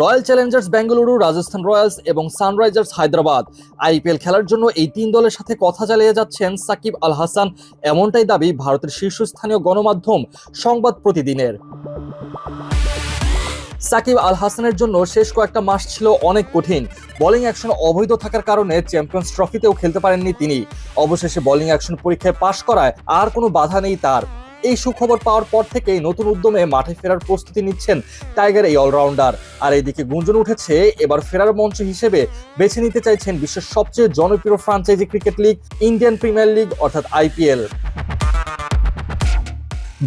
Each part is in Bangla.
Royal Challengers Bengaluru Rajasthan Royals এবং সানরাইজার্স হায়দ্রাবাদ আইপিএল খেলার জন্য এই তিন দলের সাথে কথা চালিয়ে যাচ্ছেন সাকিব আল হাসান। এমনটাই দাবি ভারতের শীর্ষস্থানীয় গণমাধ্যম সংবাদ প্রতিদিনের। সাকিব আল হাসানের জন্য শেষ কয়েকটা মাস ছিল অনেক কঠিন। বোলিং অ্যাকশন অবৈধ থাকার কারণে চ্যাম্পিয়ন্স ট্রফিতেও খেলতে পারেননি তিনি। অবশেষে বোলিং অ্যাকশন পরীক্ষায় পাশ করায় আর কোনো বাধা নেই তার। এই সুখবর পাওয়ার পর থেকেই নতুন উদ্যমে মাঠে ফেরার প্রস্তুতি নিচ্ছেন টাইগার এই অলরাউন্ডার। আর এইদিকে গুঞ্জন উঠেছে, এবার ফেরার মঞ্চ হিসেবে বেছে নিতে চাইছেন বিশ্বের সবচেয়ে জনপ্রিয় franchise cricket league, Indian Premier League, অর্থাৎ আইপিএল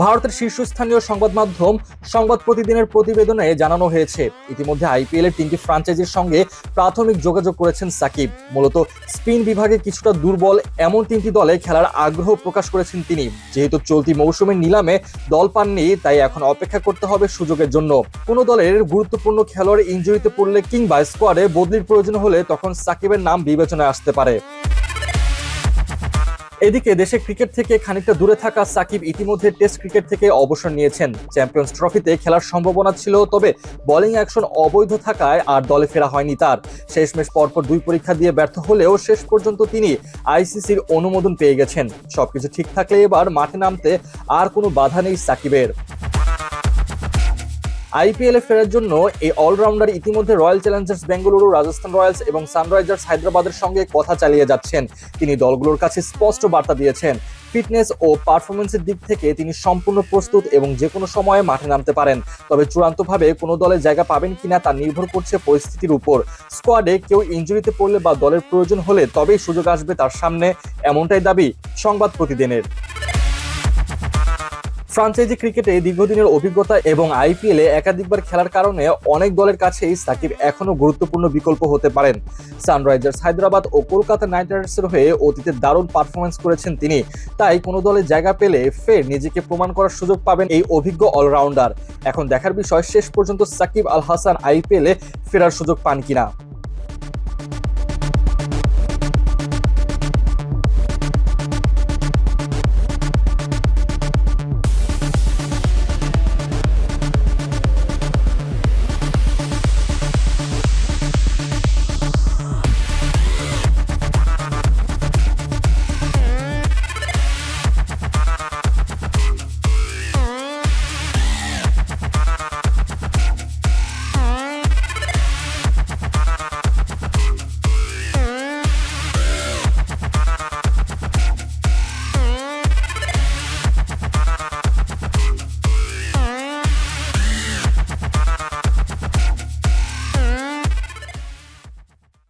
ভারতের শীর্ষস্থানীয় সংবাদ মাধ্যম সংবাদ প্রতিদিনের প্রতিবেদনে জানানো হয়েছে। ইতিমধ্যে আইপিএল এর তিনটি ফ্রাঞ্চাইজির সঙ্গে প্রাথমিক যোগাযোগ করেছেন সাকিব। মূলত স্পিন বিভাগে কিছুটা দুর্বল এমন তিনটি দলে খেলার আগ্রহ প্রকাশ করেছেন তিনি। যেহেতু চলতি মৌসুমের নিলামে দল পাননি, তাই এখন অপেক্ষা করতে হবে সুযোগের জন্য। কোন দলের গুরুত্বপূর্ণ খেলোয়াড় ইঞ্জুরিতে পড়লে কিংবা স্কোয়াডে বদলির প্রয়োজন হলে তখন সাকিবের নাম বিবেচনায় আসতে পারে। এদিকে দেশে ক্রিকেট থেকে খানিকটা দূরে থাকা সাকিব ইতিমধ্যে টেস্ট ক্রিকেট থেকে অবসর নিয়েছেন। চ্যাম্পিয়ন্স ট্রফিতে খেলার সম্ভাবনা ছিল, তবে বোলিং অ্যাকশন অবৈধ থাকায় আর দলে ফেরা হয়নি তার। শেষমেশ পরপর দুই পরীক্ষা দিয়ে ব্যর্থ হলেও শেষ পর্যন্ত তিনি আইসিসির অনুমোদন পেয়ে গেছেন। সবকিছু ঠিক থাকলে এবার মাঠে নামতে আর কোনো বাধা নেই সাকিবের। আইপিএল ফেরার জন্য এই অলরাউন্ডার ইতিমধ্যে Royal Challengers Bengaluru, Rajasthan Royals এবং সানরাইজার্স হায়দ্রাবাদের সঙ্গে কথা চালিয়ে যাচ্ছেন। তিনি দলগুলোর কাছে স্পষ্ট বার্তা দিয়েছেন। ফিটনেস ও পারফরমেন্সের দিক থেকে তিনি সম্পূর্ণ প্রস্তুত এবং যে কোনো সময়ে মাঠে নামতে পারেন। তবে চূড়ান্তভাবে কোনো দলে জায়গা পাবেন কিনা তা নির্ভর করছে পরিস্থিতির উপর। স্কোয়াডে কেউ ইঞ্জুরিতে পড়লে বা দলের প্রয়োজন হলে তবেই সুযোগ আসবে তার সামনে, এমনটাই দাবি সংবাদ প্রতিদিনের। ফ্রাঞ্চাইজি ক্রিকেটে দীর্ঘদিনের অভিজ্ঞতা এবং আইপিএল একাধিকবার খেলার কারণে অনেক দলের কাছেই সাকিব এখনও গুরুত্বপূর্ণ বিকল্প হতে পারেন। সানরাইজার্স হায়দ্রাবাদ ও কলকাতা নাইট রাইডার্সের হয়ে অতীতে দারুণ পারফরমেন্স করেছেন তিনি। তাই কোনো দলে জায়গা পেলে ফের নিজেকে প্রমাণ করার সুযোগ পাবেন এই অভিজ্ঞ অলরাউন্ডার। এখন দেখার বিষয়, শেষ পর্যন্ত সাকিব আল হাসান আইপিএল ফেরার সুযোগ পান কিনা।